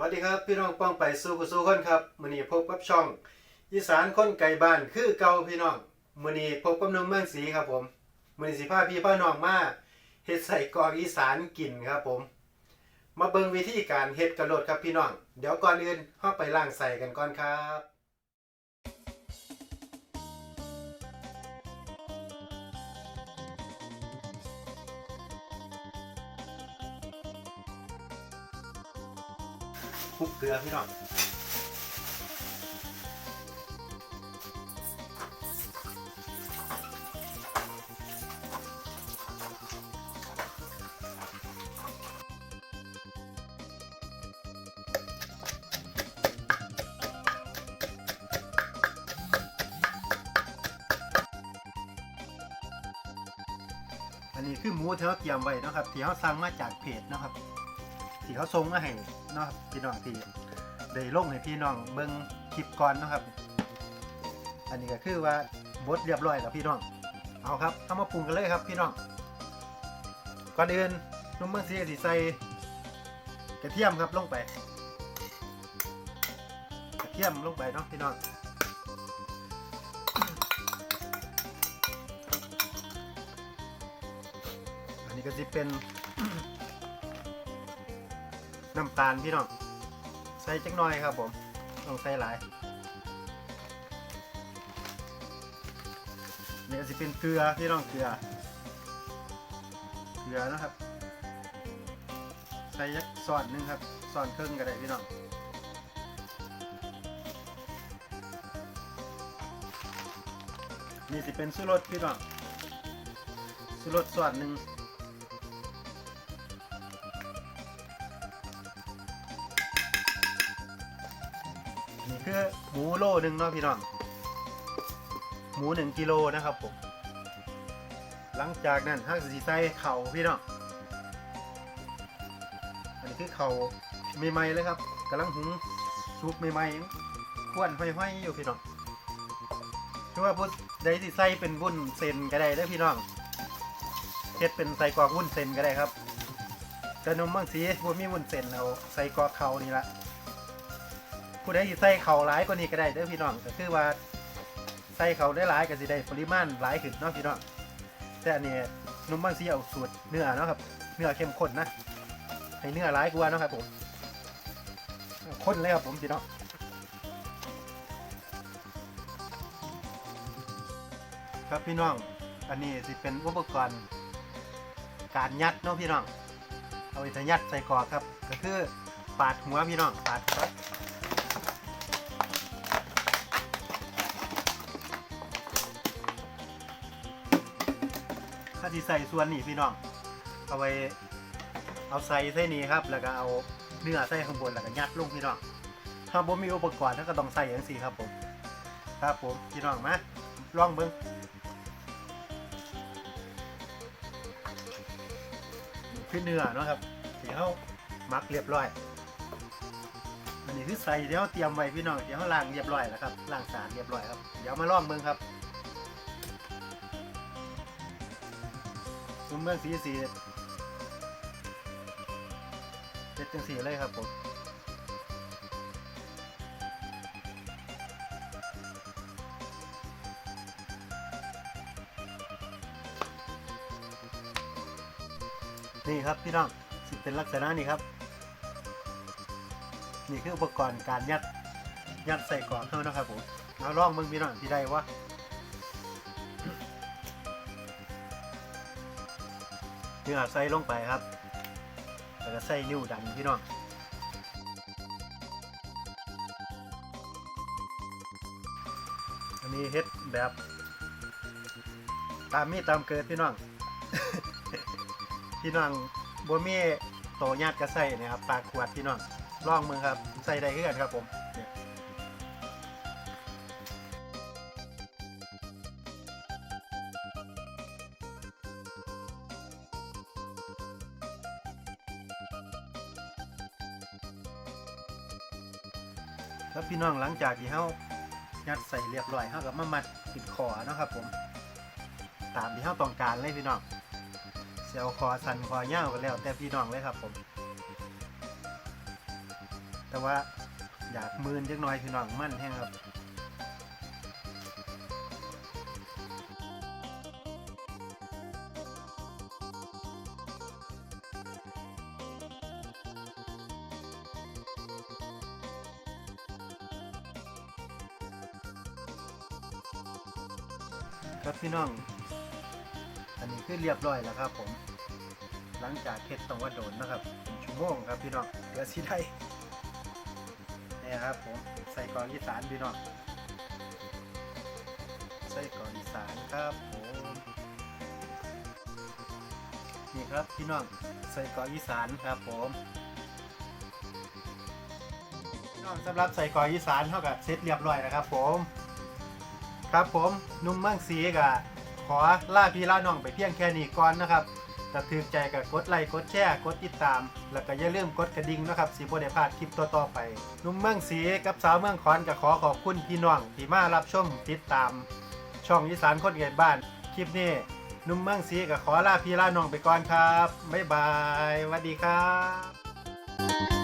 วัสดีครับพี่น้องป้องไปสู้กุสู้คนครับมือนี้พบกับช่องอีสานคนไก่บ้านคือเก่าพี่น้องมือนี้พบกับนุ่มเมืองสีครับผมมือนี้สีผ้าพี่พาน้องมาเฮ็ดใส่กรอกอีสานกินครับผม มาเบิ่งวิธีการเฮ็ดกระโดดครับพี่น้อง เดี๋ยวก่อนอื่นเฮาไปล่างใส่กันก่อนครับ คลุกเกลือพี่น้องอันนี้คือหมูที่เราเตรียมไว้นะครับที่เราสั่งมาจากเพจนะครับ ที่เขาส่งมาให้เนาะครับพี่น้องที่ได้ลงให้พี่น้องเบิ่งคลิปก่อนเนาะครับ อันนี้ก็คือว่าบดเรียบร้อยแล้วพี่น้อง เอาครับเอามาปรุงกันเลยครับพี่น้อง ก่อนอื่นนุ่มเมืองซีสิใส่กระเทียมครับลงไป กระเทียมลงไปเนาะพี่น้องอันนี้ก็จะเป็น น้ำตาลพี่น้องใส่จักหน่อยครับผมต้องใส่หลายเนี่ก็จะเป็นเกลือพี่น้องเกลือ เกลือนะครับ ใส่ยักซอนหนึงครับซอนครึ่งก็ได้พี่น้องนี่สิเป็นสุรสพี่น้องสุรสส่วนหนึ่ง นี่คือหมูโลหนึ่งเนาะพี่น้องหมูหนึ่งกิโลนะครับผมหลังจากนั้นห้างสีใส่เข่าพี่น้องอันนี้คือเข่าใหม่ๆเลยครับกำลังหุงซุปใหม่ๆควนห้อยๆอยู่พี่น้องคือว่าพุทได้สิใส่เป็นวุ้นเซนก็ได้เด้อพี่น้องเฮ็ดเป็นใส่กรอกวุ้นเซนก็ได้ครับแต่นมบางสีบ่มีวุ้นเซนเราใส่กรอกเขานี่ละ ผู้ใดที่ใส่เขาหลายกว่านี้ก็ได้เด้อพี่น้องก็คือว่าใส่เขาได้หลายก็สิได้ปริมาณหลายขึ้นเนาะพี่น้องแต่อันนี้นุ่มบางสีเอาสูตรเนื้อเนาะครับเนื้อเข้มข้นนะให้เนื้อหลายกว่าเนาะครับผมข้นเลยครับผมพี่น้องครับพี่น้อง อันนี้สิเป็นอุปกรณ์การยัดเนาะพี่น้อง เอาไปยัดใส่กรอกครับ ก็คือปาดหัวพี่น้องปาดหัว ถ้าที่ใส่ส่วนนี้พี่น้อง เอาไว้เอาใส่ใส่นี้ครับ แล้วก็เอาเนื้อใส่ข้างบนแล้วก็ยัดลงพี่น้องถ้าผมมีอุปกรณ์ถ้าก็ต้องใส่อย่างสี่ครับผมครับผมพี่น้องมาลองเบิ้งคือเนื้อเนาะครับที่เขามักเรียบร้อยอันนี้คือใส่เดี๋ยวเตรียมไว้พี่น้องเดี๋ยวเขาล้างเรียบร้อยแล้วครับล้างสารเรียบร้อยครับเดี๋ยวมาลองเบิ้งครับ ซุมเมืองสีสีเจ็ดจังสีเลยครับผมนี่ครับพี่น้องสิเป็นลักษณะนี้ครับ นี่คืออุปกรณ์การยัดยัดใส่กล่องเท่านะครับผมเอาลองมึงพี่น้องที่ได้วะ เนื้อใส่ลงไปครับ แล้วก็ใส่นิ้วดันพี่น้องอันนี้เฮ็ดแบบตามมีตามเกิดพี่น้อง พี่น้องบัวมีโตญาติก็ใส่นะครับปากขวดพี่น้องลองมือครับใส่ได้ขึ้นกันครับผม เนี่ยแล้วพี่น้องหลังจากที่เฮายัดใส่เรียบร้อยเฮาก็มามัดปิดคอนะครับผม ตามที่เฮาต้องการเลยพี่น้องเซลคอสันคอยาวก็แล้วแต่พี่น้องเลยครับผม แต่ว่าอยากมืนจักหน่อยพี่น้องมั่นแห้งครับ ครับพี่น้อง อันนี้คือเรียบร้อยแล้วครับ ผม หลังจากเฮ็ดต้องว่าโดนนะครับเป็นชั่วโมงครับพี่น้องเดี๋ยวสิได้เนี่ยครับผมใส่กรอกอีสานพี่น้องใส่กรอกอีสานครับผมนี่ครับพี่น้องใส่กรอกอีสานครับผมพี่น้องสำหรับใส่กรอกอีสานเท่ากับเสร็จเรียบร้อยนะครับ ผม ครับผมนุ่มเมืองศรีกะขอล่าพี่ล่าน้องไปเพียงแค่นี้ก่อนนะครับถ้าถือใจกับกดไลค์กดแชร์กดติดตาม แล้วก็อย่าลืมกดกระดิ่งนะครับสิบ่ได้พลาดคลิปต่อๆไป นุ่มเมืองศรีกับสาวเมืองขอนก็ขอขอบคุณพี่น้องที่มารับชมติดตาม ช่องอีสานคนเกิดบ้านคลิปนี้นุ่มเมืองศรีก็ขอลาพี่ล่าน้องไปก่อนครับบ๊ายบายสวัสดีครับ